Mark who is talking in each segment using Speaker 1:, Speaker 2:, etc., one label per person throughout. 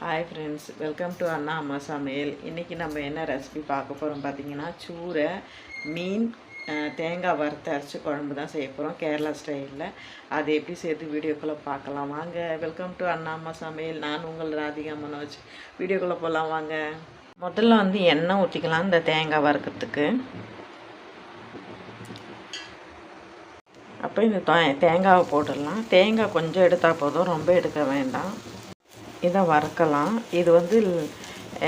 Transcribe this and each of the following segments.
Speaker 1: Hi friends welcome to Anna Amma Samayal இன்றைக்கி நம்ம என்ன ரெசிபி பார்க்க போகிறோம் பார்த்தீங்கன்னா சூரை மீன் தேங்காய் வறுத்து அரைச்சி குழம்பு தான் செய்ய போகிறோம் கேரளா ஸ்டைலில் அது எப்படி சேர்த்து வீடியோக்குள்ளே பார்க்கலாம். வாங்க வெல்கம் டு அண்ணா அம்மா சமையல் நான் உங்கள் ராதிகா மனோஜ். வீடியோக்குள்ளே போகலாம் வாங்க. முதல்ல வந்து எண்ணெய் ஊற்றிக்கலாம் இந்த தேங்காய் வறுக்கிறதுக்கு. அப்போ இந்த தே- தேங்காவை போட்டுடலாம். தேங்காய் கொஞ்சம் எடுத்தால் போதும் ரொம்ப எடுக்க வேண்டாம். இதை வறுக்கலாம். இது வந்து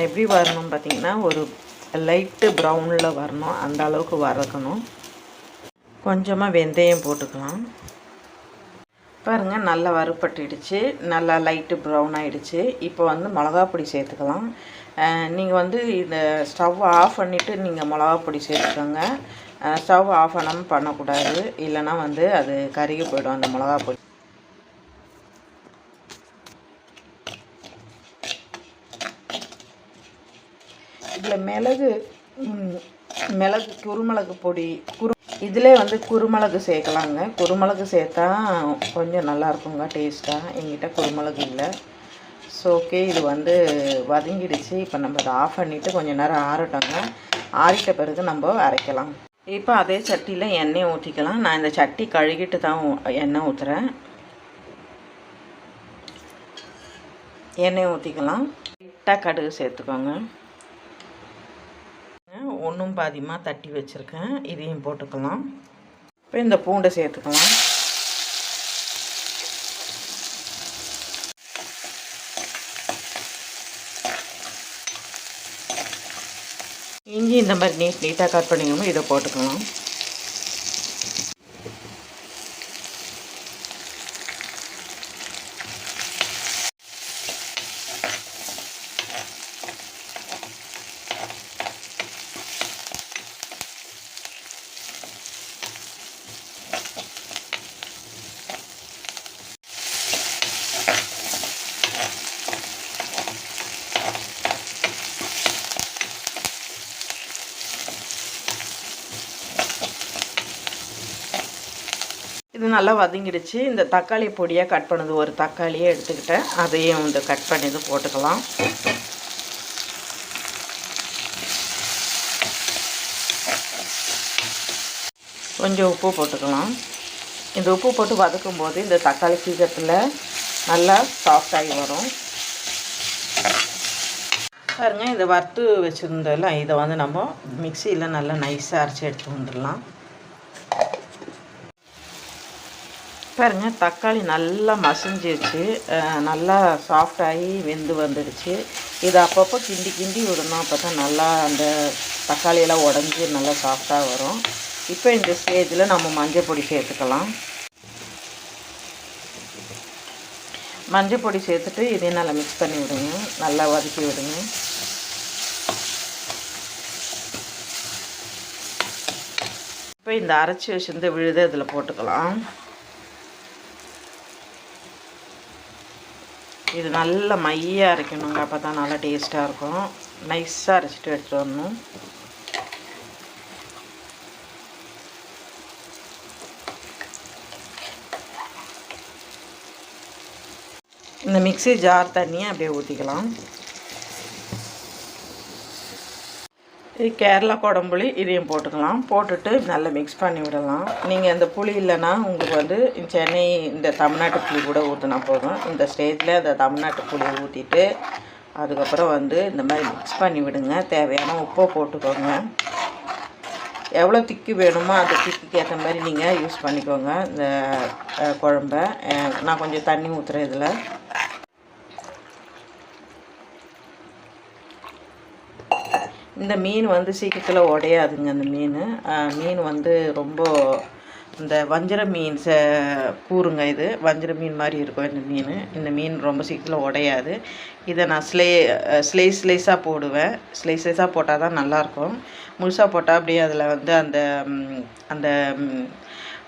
Speaker 1: எப்படி வரணும் பார்த்தீங்கன்னா ஒரு லைட்டு ப்ரௌனில் வரணும். அந்த அளவுக்கு வறுக்கணும். கொஞ்சமாக வெந்தயம் போட்டுக்கலாம். பாருங்கள் நல்லா வறுப்பட்டுடுச்சு நல்லா லைட்டு ப்ரௌன் ஆகிடுச்சு இப்போ வந்து மிளகா பொடி சேர்த்துக்கலாம். நீங்கள் வந்து இந்த ஸ்டவ் ஆஃப் பண்ணிவிட்டு நீங்கள் மிளகா பொடி சேர்த்துக்கோங்க. ஸ்டவ் ஆஃப் பண்ணாமல் பண்ணக்கூடாது. இல்லைன்னா வந்து அது கருகி போயிடும் அந்த மிளகா பொடி. இதில் மிளகு மிளகு குருமிளகு பொடி குரு இதிலே வந்து குருமிளகு சேர்க்கலாங்க. குருமிளகு சேர்த்தா கொஞ்சம் நல்லா இருக்குங்க டேஸ்ட்டாக எங்கிட்ட குருமிளகு இல்லை. ஸோ ஓகே இது வந்து வதங்கிடுச்சு. இப்போ நம்ம இதை ஆஃப் பண்ணிவிட்டு கொஞ்சம் நேரம் ஆறட்டோங்க. ஆறிட்ட பிறகு நம்ம அரைக்கலாம். இப்போ அதே சட்டியில் எண்ணெய் ஊற்றிக்கலாம். நான் இந்த சட்டி கழுகிட்டு தான் எண்ணெய் ஊற்றுறேன் எண்ணெய் ஊற்றிக்கலாம் லைட்டாக கடுகு சேர்த்துக்கோங்க. ஒன்றும் பாதியமாக தட்டி வச்சுருக்கேன். இதையும் போட்டுக்கலாம். இப்போ இந்த பூண்டை சேர்த்துக்கலாம். இஞ்சி இந்த மாதிரி நீட் நீட்டாக கட் பண்ணிக்கணும் இதை போட்டுக்கலாம். இது நல்லா வதங்கிடுச்சு. இந்த தக்காளி பொடியாக கட் பண்ணது ஒரு தக்காளியே எடுத்துக்கிட்டேன். அதையும் வந்து கட் பண்ணி இது போட்டுக்கலாம். கொஞ்சம் உப்பு போட்டுக்கலாம். இந்த உப்பு போட்டு வதக்கும் போது இந்த தக்காளி சீக்கிரத்தில் நல்லா சாஃப்டாகி வரும். பாருங்கள் இந்த வறுத்து வச்சுருந்தோம்ல இதை வந்து நம்ம மிக்சியில் நல்லா நைஸாக அரைச்சி எடுத்து வந்துடலாம். பாருங்க தக்காளி நல்லா மசிஞ்சிருச்சு. நல்லா சாஃப்டாகி வெந்து வந்துடுச்சு இதை அப்பப்போ கிண்டி கிண்டி விடணும். அப்போ தான் நல்லா அந்த தக்காளியெல்லாம் உடஞ்சி நல்லா சாஃப்டாக வரும். இப்போ இந்த ஸ்டேஜில் நம்ம மஞ்சள் பொடி சேர்த்துக்கலாம். மஞ்சள் பொடி சேர்த்துட்டு இதையும் நல்லா மிக்ஸ் பண்ணி விடுங்க. நல்லா வதக்கி விடுங்க. இப்போ இந்த அரைச்சி வச்சிருந்த விழுது இதில் போட்டுக்கலாம். இது நல்ல மையாக அரைக்கணுங்க அப்போ தான் நல்லா டேஸ்ட்டாக இருக்கும். நைஸாக அரைச்சிட்டு எடுத்துகிட்டு வரணும். இந்த மிக்ஸி ஜார் தண்ணியை அப்படியே ஊற்றிக்கலாம் இது கேரளா குடம்புளி இதையும் போட்டுக்கலாம். போட்டுட்டு நல்லா மிக்ஸ் பண்ணி விடலாம். நீங்கள் இந்த புளி இல்லைன்னா உங்களுக்கு வந்து சென்னை இந்த தமிழ்நாட்டு புளி கூட ஊற்றினா போதும். இந்த ஸ்டேஜில் அந்த தமிழ்நாட்டு புளியை ஊற்றிட்டு அதுக்கப்புறம் வந்து இந்த மாதிரி மிக்ஸ் பண்ணி விடுங்க. தேவையான உப்பை போட்டுக்கோங்க. எவ்வளோ திக்கு வேணுமோ அந்த திக்குக்கு ஏற்ற மாதிரி நீங்கள் யூஸ் பண்ணிக்கோங்க இந்த குழம்ப. நான் கொஞ்சம் தண்ணி ஊற்றுறேன் இதில். இந்த மீன் வந்து சீக்கிரத்தில் உடையாதுங்க அந்த மீன். மீன் வந்து ரொம்ப இந்த வஞ்சர மீன் ச கூறுங்க இது. வஞ்சர மீன் மாதிரி இருக்கும் இந்த மீன். இந்த மீன் ரொம்ப சீக்கிரத்தில் உடையாது. இதை நான் ஸ்லே ஸ்லைஸ் ஸ்லைஸாக போடுவேன். ஸ்லைஸ் ஸ்லைஸாக போட்டால் தான் நல்லாயிருக்கும். முழுசாக போட்டால் அப்படியே அதில் வந்து அந்த அந்த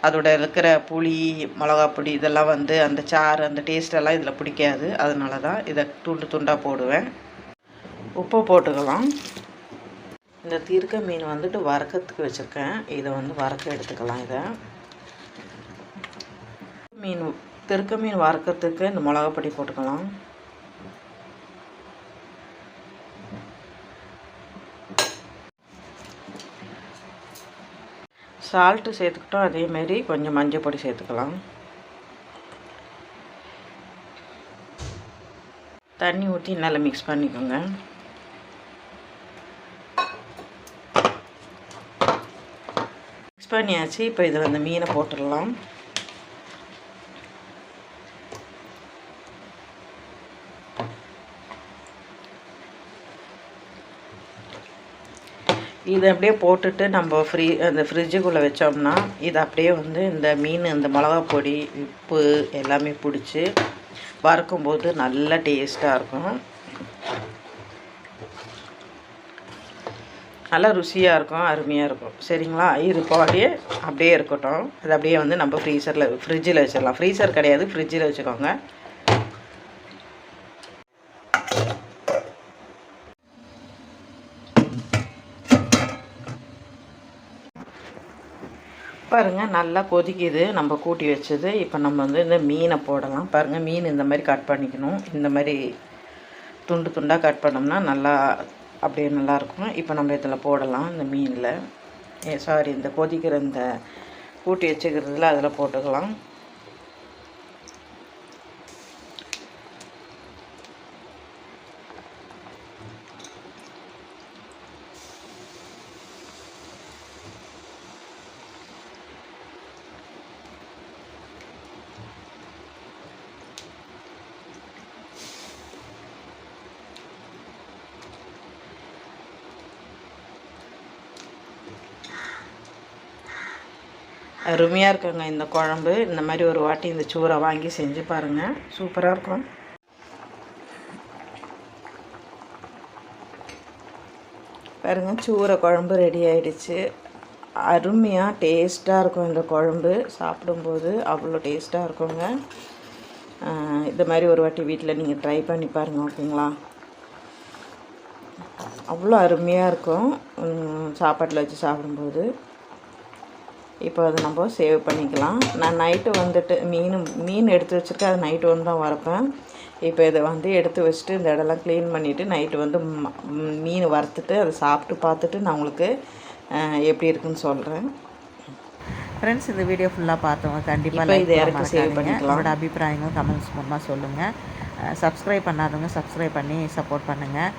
Speaker 1: அதோட இருக்கிற புளி மிளகா பொடி இதெல்லாம் வந்து அந்த சாறு அந்த டேஸ்டெல்லாம் இதில் பிடிக்காது. அதனால தான் இதை துண்டு துண்டாக போடுவேன். உப்பு போட்டுக்கலாம். இந்த தீர்க்க மீன் வந்துட்டு வறுக்கிறதுக்கு வச்சுருக்கேன். இதை வந்து வறக்க எடுத்துக்கலாம் இதை. மீன் திருக்க மீன் வறுக்கிறதுக்கு இந்த மிளகாப்பொடி போட்டுக்கலாம். சால்ட்டு சேர்த்துக்கிட்டோம் அதேமாரி கொஞ்சம் மஞ்சள் பொடி சேர்த்துக்கலாம். தண்ணி ஊற்றி நல்லா மிக்ஸ் பண்ணிக்கோங்க. மிக்ஸ் பண்ணியாச்சு. இப்போ இதில் அந்த மீனை போட்டுடலாம். இதை அப்படியே போட்டுட்டு நம்ம ஃப்ரீ அந்த ஃப்ரிட்ஜுக்குள்ளே வச்சோம்னா இது அப்படியே வந்து இந்த மீன் இந்த மிளகா பொடி உப்பு எல்லாமே பிடிச்சி வறுக்கும்போது நல்ல டேஸ்ட்டாக இருக்கும். நல்லா ருசியாக இருக்கும் அருமையாக இருக்கும். சரிங்களா? இது பாடியே அப்படியே அப்படியே இருக்கட்டும். அது அப்படியே வந்து நம்ம ஃப்ரீசரில் ஃப்ரிட்ஜில் வச்சிடலாம். ஃப்ரீசர் கிடையாது ஃப்ரிட்ஜில் வச்சுக்கோங்க. பாருங்கள் நல்லா கொதிக்குது. நம்ம கூட்டி வச்சது. இப்போ நம்ம வந்து இந்த மீனை போடலாம். பாருங்கள் மீன் இந்த மாதிரி கட் பண்ணிக்கணும். இந்த மாதிரி துண்டு துண்டாக கட் பண்ணோம்னா நல்லா அப்படியே நல்லாயிருக்கும் இப்போ நம்ம இதில் போடலாம் இந்த மீனில். சாரி இந்த கொதிக்கிற இந்த கூட்டி வச்சுக்கிறதுல அதில் போட்டுக்கலாம். அருமையாக இருக்குங்க இந்த குழம்பு. இந்த மாதிரி ஒரு வாட்டி இந்த சூறை வாங்கி செஞ்சு பாருங்கள் சூப்பராக இருக்கும். பாருங்கள் சூரை குழம்பு ரெடி ஆகிடுச்சு அருமையாக டேஸ்ட்டாக இருக்கும் இந்த குழம்பு. சாப்பிடும்போது அவ்வளோ டேஸ்ட்டாக இருக்குங்க. இந்த மாதிரி ஒரு வாட்டி வீட்டில் நீங்கள் ட்ரை பண்ணி பாருங்கள் ஓகேங்களா? அவ்வளோ அருமையாக இருக்கும். சாப்பாட்டில் வச்சு சாப்பிடும்போது. இப்போ அதை நம்ம சேவ் பண்ணிக்கலாம். நான் நைட்டு வந்துட்டு மீன் மீன் எடுத்து வச்சுருக்கேன். அது நைட்டு வந்து தான் வரப்பேன் இப்போ இதை வந்து எடுத்து வச்சுட்டு இந்த இடம்லாம் க்ளீன் பண்ணிவிட்டு நைட்டு வந்து மீன் வறுத்துட்டு அதை சாப்பிட்டு பார்த்துட்டு நான் உங்களுக்கு எப்படி இருக்குன்னு சொல்கிறேன்
Speaker 2: ஃப்ரெண்ட்ஸ் இந்த வீடியோ ஃபுல்லாக பார்த்தவங்க கண்டிப்பாக
Speaker 1: இதை இறக்கி சேவ் பண்ணிக்கலாம்.
Speaker 2: உங்களோட அபிப்பிராயங்கள் கமெண்ட்ஸ் மூலமாக சொல்லுங்கள் சப்ஸ்கிரைப் பண்ணாதவங்க சப்ஸ்கிரைப் பண்ணி சப்போர்ட் பண்ணுங்கள்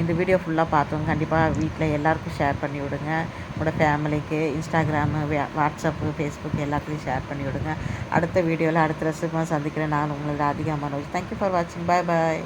Speaker 2: இந்த வீடியோ ஃபுல்லாக பார்த்தவங்க கண்டிப்பாக வீட்டில் எல்லாருக்கும் ஷேர் பண்ணி விடுங்க. உங்களோட ஃபேமிலிக்கு இன்ஸ்டாகிராமு வாட்ஸ்அப்பு ஃபேஸ்புக் எல்லாத்துலேயும் ஷேர் பண்ணி விடுங்க. அடுத்த வீடியோவில் அடுத்த ரெசிபியாக சந்திக்கிறேன். நான் உங்களோட அதிகமாக மனோஜ். தேங்க்யூ ஃபார் வாட்சிங் பாய் பாய்